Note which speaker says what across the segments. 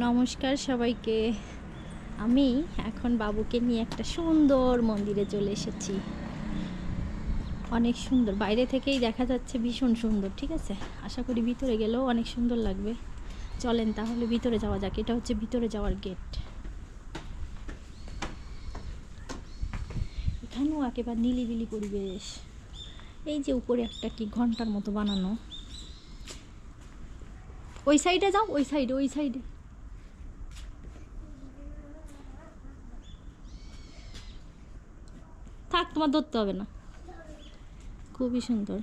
Speaker 1: নমস্কার সবাইকে। আমি এখন বাবুকে নিয়ে একটা সুন্দর মন্দিরে চলে এসেছি। অনেক সুন্দর। বাইরে থেকেই দেখা যাচ্ছে ভীষণ সুন্দর, ঠিক আছে? আশা করি ভিতরে গেলেও অনেক সুন্দর লাগবে। চলেন তাহলে ভিতরে যাওয়া যাক। এটা হচ্ছে ভিতরে যাওয়ার গেট। এখানেও একেবারে নিলিবিলি পরিবেশ। এই যে উপরে একটা কি ঘণ্টার মতো বানানো। ওই সাইডে যাও, ওই সাইডে ওই সাইডে। থাক, তোমার ধরতে হবে না। খুবই সুন্দর।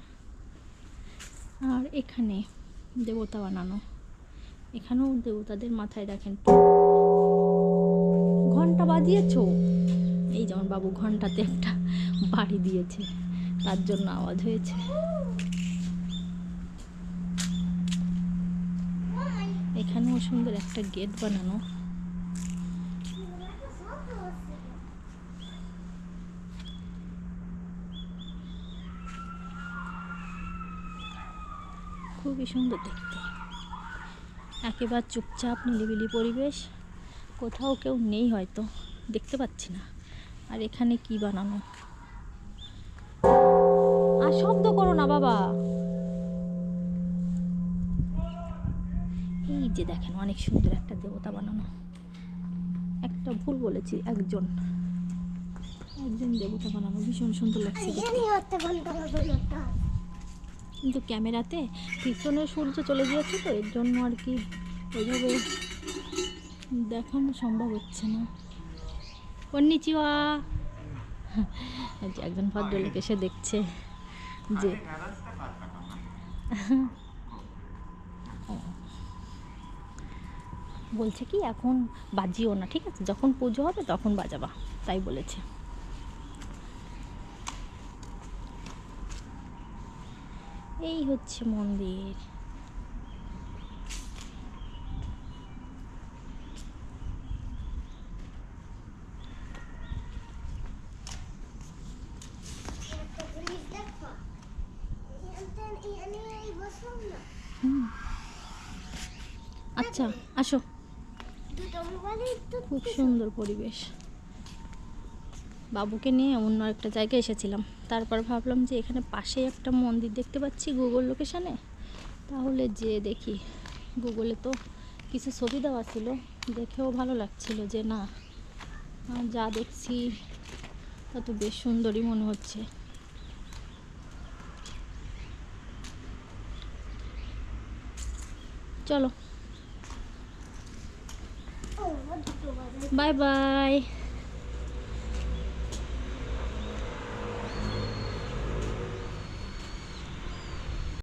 Speaker 1: আর এখানে দেবতা বানানো। এখানেও দেবতাদের মাথায় দেখেন ঘণ্টা বাজিয়েছো? এই যেমন বাবু ঘন্টাতে একটা বাড়ি দিয়েছে, তার জন্য আওয়াজ হয়েছে। এখানেও সুন্দর একটা গেট বানানো। খুবই সুন্দর দেখতে। একেবারে চুপচাপ নিলিবিলি পরিবেশ। কোথাও কেউ নেই হয়তো, দেখতে পাচ্ছি না। আর এখানে কি বানানো? আর শব্দ করো না বাবা। এই যে দেখেন, অনেক সুন্দর একটা দেবতা বানানো। একটা ভুল বলেছি, একজন। একজন দেবতা বানানো, ভীষণ সুন্দর লাগছে দেখতে।
Speaker 2: এখানেই হচ্ছে ঘণ্টা মতো একটা
Speaker 1: কিন্তু ক্যামেরাতে পিছনে সূর্য চলে গিয়েছে তো, এর জন্য আর কি ওইভাবে দেখানো সম্ভব হচ্ছে না। কন্নিচিওয়া একজন ভদ্রলোক এসে দেখছে যে বলছে কি, এখন বাজিও না, ঠিক আছে? যখন পুজো হবে তখন বাজাবা। তাই বলেছে। এই হচ্ছে মন্দির। আচ্ছা আসো খুব সুন্দর পরিবেশ বাবুকে নিয়ে অন্য একটা জায়গায় এসেছিলাম। তারপর ভাবলাম যে এখানে পাশেই একটা মন্দির দেখতে পাচ্ছি গুগল লোকেশানে তাহলে যে দেখি। গুগলে তো কিছু ছবি দেওয়া ছিল। দেখেও ভালো লাগছিল যে না যা দেখছি তা তো বেশ সুন্দরই মনে হচ্ছে। চলো। Bye bye.